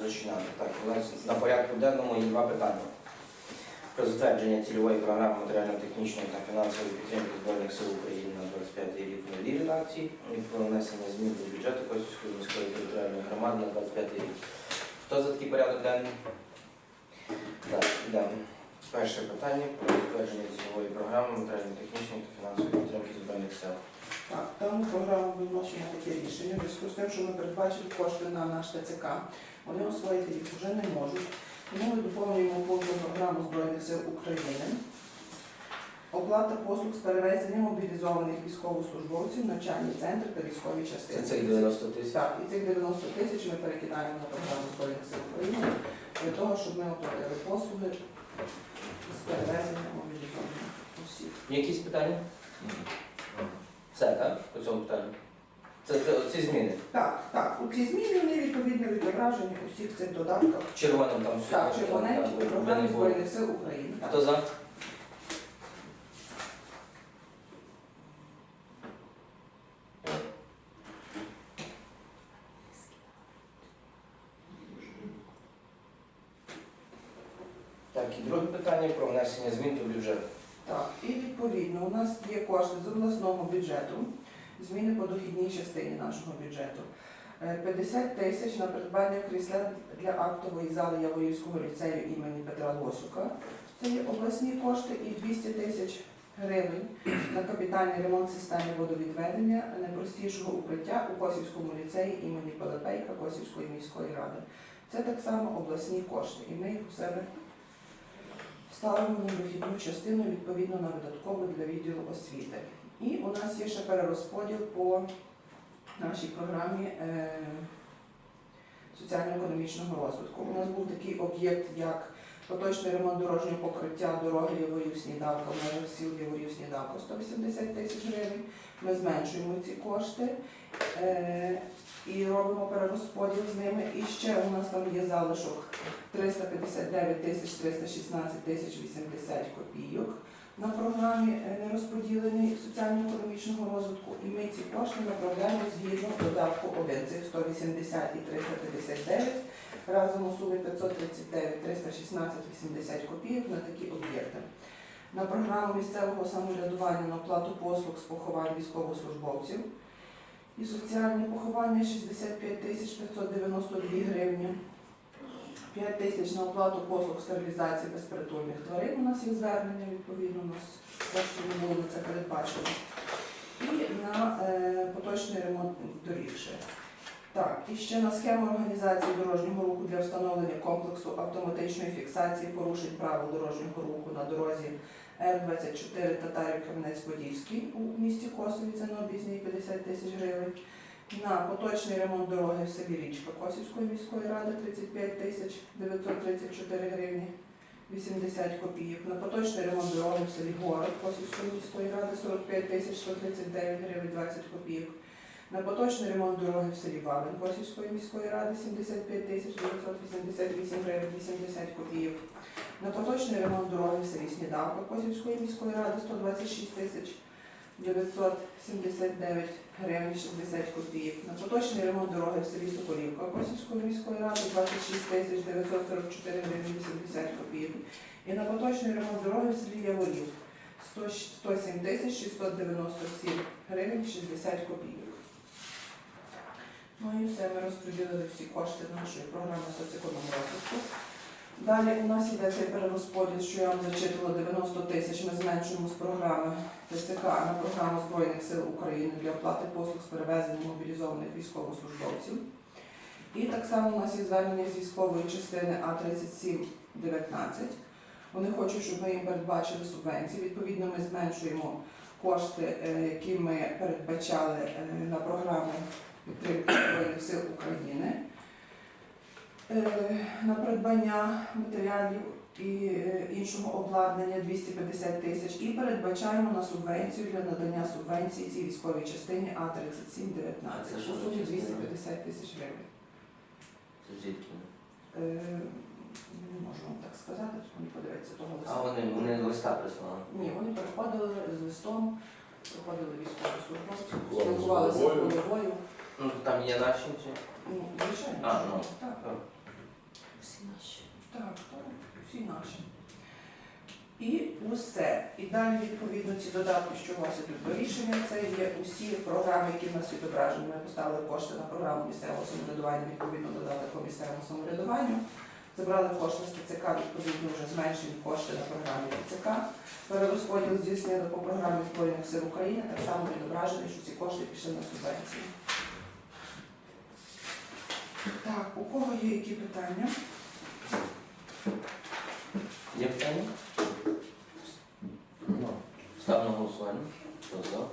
зачинати. Так, у нас на порядку денному є два питання. Про затвердження цільової програми матеріально-технічної та фінансової підтримки Збройних сил України на 25 рік новій редакції і про внесення змін до бюджету Косівської міської територіальної громади на 25 рік. Хто за такий порядок денний? Так, йдемо. Перше питання про затвердження цільової програми матеріально-технічної та фінансової підтримки Збройних сил. Так, дану програму ми вносимо таке рішення. В зв'язку з тим, що ми передбачили кошти на наш ТЦК, вони освоїти їх вже не можуть. Тому ми доповнюємо повну програму Збройних сил України. Оплата послуг з перевезення мобілізованих військовослужбовців, навчальні центри та військові Це частини. цих 90 тисяч. Так, і цих 90 тисяч ми перекидаємо на програму Збройних сил України для того, щоб ми оплатили послуги з перевезення мобілізованих осіб. Якісь питання? Все, так? По цьому питанню? Це, це ці зміни. Так, так, у ці зміни вони відповідно відображені у всіх цих додатках. Червоним там все. Так, у не були. Збройних сил України. Так. Хто за? Так, і друге питання про внесення змін до бюджету. Так, і відповідно у нас є кошти з обласного бюджету, зміни по дохідній частині нашого бюджету. Е, 50 тисяч на придбання крісла для актової зали Яворівського ліцею імені Петра Лосюка. Це є обласні кошти і 200 тисяч гривень на капітальний ремонт системи водовідведення найпростішого укриття у Косівському ліцеї імені Пилипейка Косівської міської ради. Це так само обласні кошти, і ми їх у себе ставимо на дохідну частину відповідно на видаткову для відділу освіти. І у нас є ще перерозподіл по нашій програмі е, соціально-економічного розвитку. У нас був такий об'єкт, як поточний ремонт дорожнього покриття дороги Яворів-Снідавка в межах сіл Яворів-Снідавка 180 тисяч гривень. Ми зменшуємо ці кошти е, і робимо перерозподіл з ними. І ще у нас там є залишок 359 тисяч 316 тисяч 80 копійок на програмі нерозподілений соціально-економічного розвитку. І ми ці кошти направляємо згідно додатку 1 цих 180 і 359 разом у сумі 539 316 80 копійок на такі об'єкти. На програму місцевого самоврядування на оплату послуг з поховань військовослужбовців і соціальне поховання 65 тисяч 592 гривні. 5 тисяч на оплату послуг стерилізації безпритульних тварин. У нас є звернення, відповідно, у нас кошти не було це передбачено. І на е, поточний ремонт доріг ще. Так, і ще на схему організації дорожнього руху для встановлення комплексу автоматичної фіксації порушень правил дорожнього руху на дорозі Р-24 Татарів Кам'янець-Подільський у місті Косові, це на об'їзній 50 тисяч гривень. На поточний ремонт дороги в селі Річка Косівської міської ради 35 тисяч 934 гривні 80 копійок. На поточний ремонт дороги в селі Город Косівської міської ради 45 тисяч 139 гривень 20 копійок. На поточний ремонт дороги в селі Бабин Косівської міської ради 75 тисяч 988 гривень 80 копійок. На поточний ремонт дороги в селі Снідавка Косівської міської ради 126 тисяч 979 гривень 60 копійок. На поточний ремонт дороги в селі Соколівка Косівської міської ради 26 тисяч 944 гривень 80 копійок. І на поточний ремонт дороги в селі Яворів 107 тисяч 697 гривень 60 копійок. Ну і все, ми розподілили всі кошти нашої програми соцекономного розвитку. Далі у нас йде цей перерозподіл, що я вам зачитувала 90 тисяч. Ми зменшуємо з програми ТЦК на програму Збройних сил України для оплати послуг з перевезення мобілізованих військовослужбовців. І так само у нас є звернення з військової частини А3719. Вони хочуть, щоб ми їм передбачили субвенції. Відповідно, ми зменшуємо кошти, е, які ми передбачали е, на програму Збройних сил України. Е, На придбання матеріалів і е, іншого обладнання 250 тисяч і передбачаємо на субвенцію для надання субвенції цій військовій частині А це А3719 у сумі 250 тисяч гривень. Це звідки? Е, Не можу вам так сказати, вони подивитися того А вони, вони листа прислали. Ні, вони переходили з листом, приходили військові службовці, Головою. спілкувалися з головою. Ну там є наші чи? Ну, звичайно. А, ну. так. Так. Всі наші. Так, так, всі наші. І усе. І далі, відповідно, ці додатки, що у вас ідуть до рішення, це є усі програми, які в нас відображені. Ми поставили кошти на програму місцевого самоврядування, відповідно додали по місцевому самоврядуванню. Забрали кошти з ТЦК, відповідно вже зменшені кошти на програмі ТЦК. Перерозподіл здійснили по програмі Збройних сил України, так само відображений, що ці кошти пішли на субвенції. Так, у кого є які питання? Є питання? Ставлю на голосування. Хто за?